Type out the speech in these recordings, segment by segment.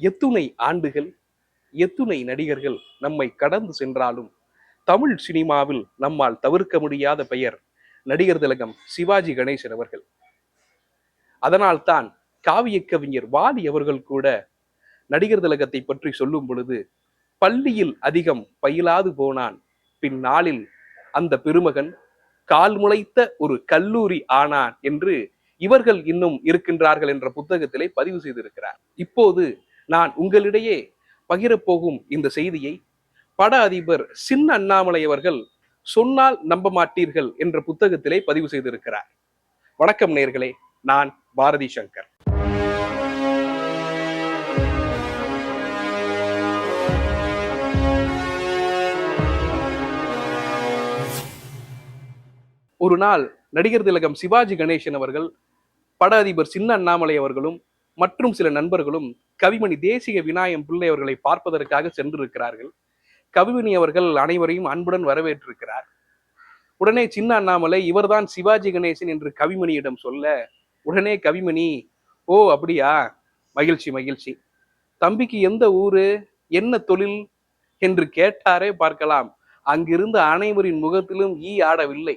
எத்துணை ஆண்டுகள் எத்துணை நடிகர்கள் நம்மை கடந்து சென்றாலும் தமிழ் சினிமாவில் நம்மால் தவிர்க்க முடியாத பெயர் நடிகர் திலகம் சிவாஜி கணேசன் அவர்கள். அதனால்தான் காவிய கவிஞர் வாலி அவர்கள் கூட நடிகர் திலகத்தை பற்றி சொல்லும் பொழுது பள்ளியில் அதிகம் பயிலாது போனான் பின்னாளில் அந்த பெருமகன் கால் முளைத்த ஒரு கல்லூரி ஆனான் என்று இவர்கள் இன்னும் இருக்கின்றார்கள் என்ற புத்தகத்திலே பதிவு செய்திருக்கிறார். இப்போது நான் உங்களிடையே பகிரப்போகும் இந்த செய்தியை பட அதிபர் சின்ன அண்ணாமலை அவர்கள் சொன்னால் நம்ப மாட்டீர்கள் என்ற புத்தகத்திலே பதிவு செய்திருக்கிறார். வணக்கம் நேர்களே நான் பாரதி சங்கர். ஒரு நாள் நடிகர் திலகம் சிவாஜி கணேசன் அவர்கள் பட அதிபர் சின்ன அண்ணாமலை அவர்களும் மற்றும் சில நண்பர்களும் கவிமணி தேசிய விநாயகம் பிள்ளை அவர்களை பார்ப்பதற்காக சென்றிருக்கிறார்கள். கவிமணி அவர்கள் அனைவரையும் அன்புடன் வரவேற்றிருக்கிறார். உடனே சின்ன அண்ணாமலை இவர்தான் சிவாஜி கணேசன் என்று கவிமணியிடம் சொல்ல உடனே கவிமணி ஓ அப்படியா? மகிழ்ச்சி மகிழ்ச்சி. தம்பிக்கு எந்த ஊரு? என்ன தொழில்? என்று கேட்டாரே பார்க்கலாம். அங்கிருந்த அனைவரின் முகத்திலும் ஈ ஆடவில்லை.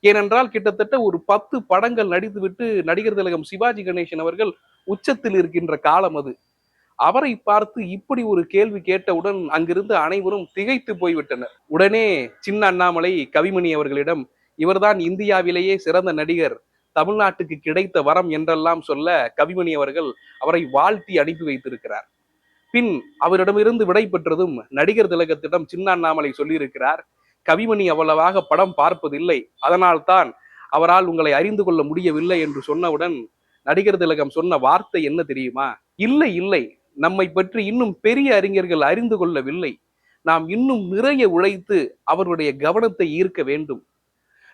ஏனென்றால் கிட்டத்தட்ட ஒரு பத்து படங்கள் நடித்துவிட்டு நடிகர் திலகம் சிவாஜி கணேசன் அவர்கள் உச்சத்தில் இருக்கின்ற காலம் அது. அவரை பார்த்து இப்படி ஒரு கேள்வி கேட்டவுடன் அங்கிருந்து அனைவரும் திகைத்து போய்விட்டனர். உடனே சின்ன அண்ணாமலை கவிமணி அவர்களிடம் இவர்தான் இந்தியாவிலேயே சிறந்த நடிகர். தமிழ்நாட்டுக்கு கிடைத்த வரம் என்றெல்லாம் சொல்ல கவிமணி அவர்கள் அவரை வாழ்த்தி அனுப்பி வைத்திருக்கிறார். பின் அவரிடமிருந்து விடை பெற்றதும் நடிகர் திலகத்திடம் சின்ன அண்ணாமலை சொல்லியிருக்கிறார் கவிமணி அவ்வளவாக படம் பார்ப்பதில்லை. அதனால்தான் அவரால் உங்களை அறிந்து கொள்ள முடியவில்லை என்று சொன்னவுடன் நடிகர் திலகம் சொன்ன வார்த்தை என்ன தெரியுமா? இல்லை இல்லை. நம்மை பற்றி இன்னும் பெரிய அறிஞர்கள் அறிந்து கொள்ளவில்லை. நாம் இன்னும் நிறைய உழைத்து அவருடைய கவனத்தை ஈர்க்க வேண்டும்.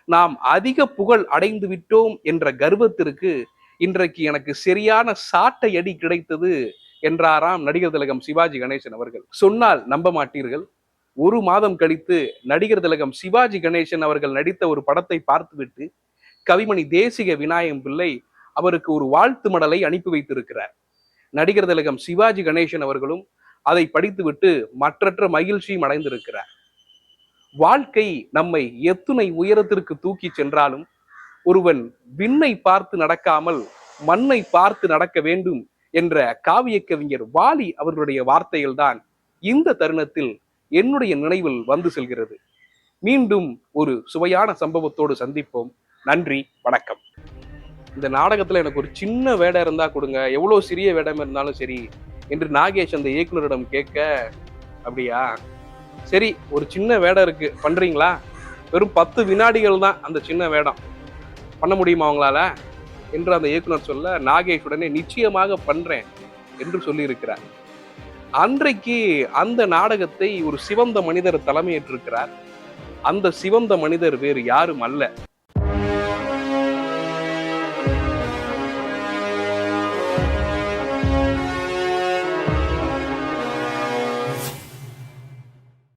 நாம் அதிக புகழ் அடைந்து விட்டோம் என்ற கர்வத்திற்கு இன்றைக்கு எனக்கு சரியான சாட்டை அடி கிடைத்தது என்றாராம் நடிகர் திலகம் சிவாஜி கணேசன் அவர்கள். சொன்னால் நம்ப மாட்டீர்கள். ஒரு மாதம் கழித்து நடிகர் திலகம் சிவாஜி கணேசன் அவர்கள் நடித்த ஒரு படத்தை பார்த்துவிட்டு கவிமணி தேசிக விநாயகம் பிள்ளை அவருக்கு ஒரு வாழ்த்து மடலை அனுப்பி வைத்திருக்கிறார். நடிகர் திலகம் சிவாஜி கணேசன் அவர்களும் அதை படித்துவிட்டு மற்றற்ற மகிழ்ச்சியும் அடைந்திருக்கிறார். வாழ்க்கை நம்மை எத்துணை உயரத்திற்கு தூக்கி சென்றாலும் ஒருவன் விண்ணை பார்த்து நடக்காமல் மண்ணை பார்த்து நடக்க வேண்டும் என்ற காவிய கவிஞர் வாலி அவர்களுடைய வார்த்தைகள் தான் இந்த தருணத்தில் என்னுடைய நினைவில் வந்து செல்கிறது. மீண்டும் ஒரு சுவையான சம்பவத்தோடு சந்திப்போம். நன்றி வணக்கம். இந்த நாடகத்தில் எனக்கு ஒரு சின்ன வேடம் இருந்தால் கொடுங்க. எவ்வளோ சிறிய வேடம் இருந்தாலும் சரி என்று நாகேஷ் அந்த இயக்குனரிடம் கேட்க அப்படியா? சரி ஒரு சின்ன வேடம் இருக்கு. பண்ணுறீங்களா வெறும் பத்து வினாடிகள் தான் அந்த சின்ன வேடம். பண்ண முடியுமா அவங்களால என்று அந்த இயக்குனர் சொல்ல நாகேஷ் உடனே நிச்சயமாக பண்ணுறேன் என்று சொல்லியிருக்கிறார். அன்றைக்கு அந்த நாடகத்தை ஒரு சிவந்த மனிதர் தலைமையேற்றிருக்கிறார். அந்த சிவந்த மனிதர் வேறு யாரும் அல்ல.